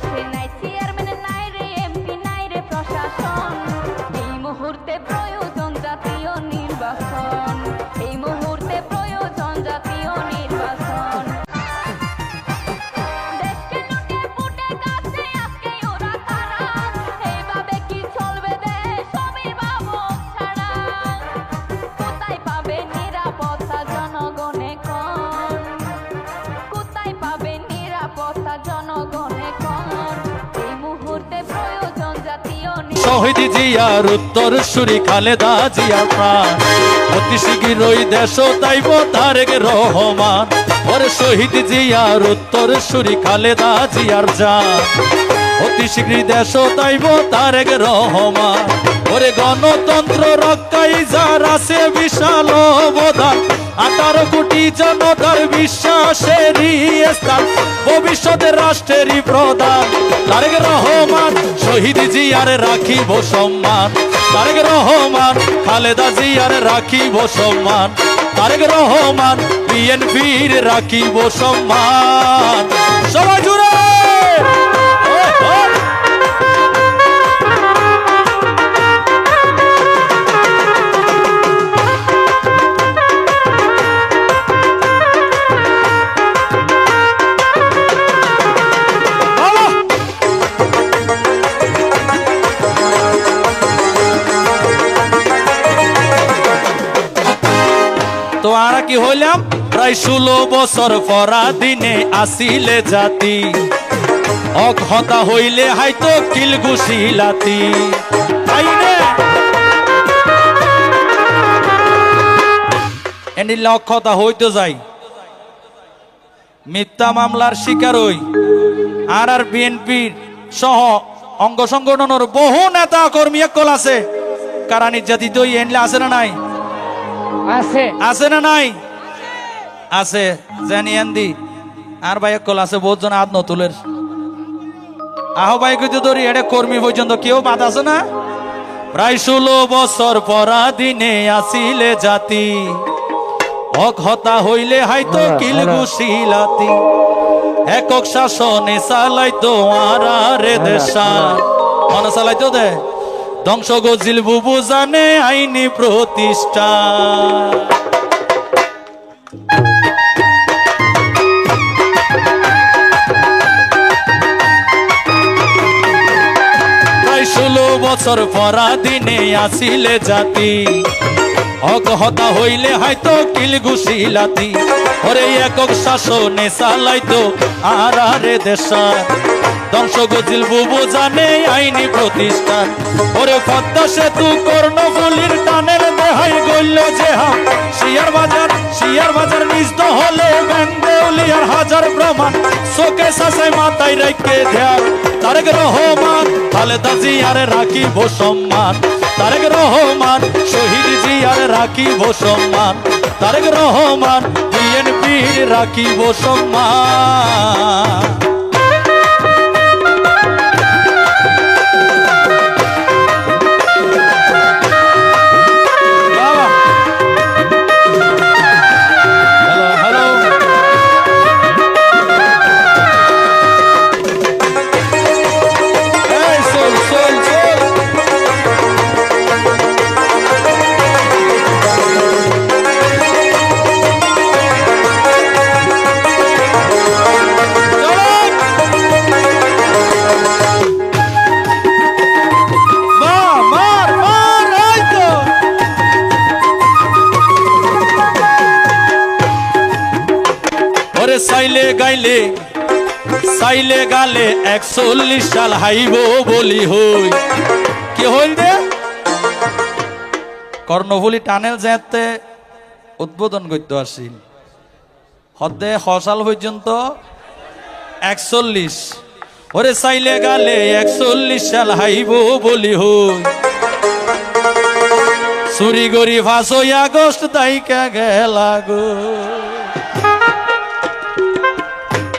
দেশে নাই শহীদ জিয়ার উত্তর সুরি খালেদা জিয়ার প্রাণ। অতি শীঘ্রই দেশ তাইব তারেক রহমান। ওরে শহীদ জিয়ার উত্তর সুরি খালেদা জিয়ার যান অতি শীঘ্রই দেশ তাইব তারেক রহমান। ওরে গণতন্ত্র রক্ষাই যার আছে বিশাল অবদান। আঠারো কোটি জনতার বিশ্বাসেরই স্থান। ভবিষ্যতের রাষ্ট্রেরই প্রধান। তারেক রহমান, শহীদ জিয়ার রাখিব সম্মান। তারেক রহমান, খালেদা জিয়ার রাখিব সম্মান। তারেক রহমান, বিএনপির রাখিব সম্মান। সবাই জুড়ে তো আরা কি হইলাম? প্রায় ষোলো বছর পরা দিনে আসিলে জাতি। অক্ষতা হইলে হাইতো কিল ঘুষিলাতি এনিলে অক্ষতা হইতে যাই। মিথ্যা মামলার শিকার হই আর আর বিএনপির সহ অঙ্গ সংগঠনের বহু নেতা কর্মী একল আছে। কারা নির্যাতিত এনলে আছে না নাই? আছে। আছে না নাই? আছে জানি আন্দি আর ভাই কল আছে বহুত জন আত্ম তুলের আহ ভাই কিন্তু ধরি এটা কর্মী পর্যন্ত কেউ বাদ আছে না? প্রায় ষোলো বছর পরা দিনে আসিলে জাতি। অঘতা হইলে হাইতো কিল ঘুষিলাতি একক শাসনে চালাইতো আর রে দেশা মনে চালাইতো দে? ধ্বংস গজিল বুবু জানে আইনি প্রতিষ্ঠা। ষোলো বছর পরা দিনে আসিলে জাতি। অগহতা হইলে হয়তো কিল ঘুষিলাতি। ওরে একক শাসনে চালাইতো আর আরে দেশা ধ্বংস গজিল বুবু জানে আইনি প্রতিষ্ঠান। ওরে পদ্মা সেতু কর্ণফুলির টানের দেহাই গইল যে হাম। শিয়ার বাজার শিয়ার বাজার নিজ হলে বেঙ্গলিয়ার হাজার প্রমাণ। শোকে শাসায় মাথায় রেখে ধ্যান। তারেক রহমান খালেদা জিয়ার রাখিব সম্মান, তারেক রহমান, শহীদ জিয়ার রাখিব সম্মান, তারেক রহমান, বিএনপির রাখিব সম্মান। সাইলে গাইলে, সাইলে গালে একচল্লিশ সাল হাইব বলি হই। কি হইল রে? কর্ণফুলি টানেল যেতে উদ্বোধন করতে আসিল। হদে হসাল পর্যন্ত একচল্লিশ। ওরে সাইলে গালে একচল্লিশ সাল হাইব বলি হই। চুরি গরি ফাঁসই আগস্ট দাইকা গেলা গো।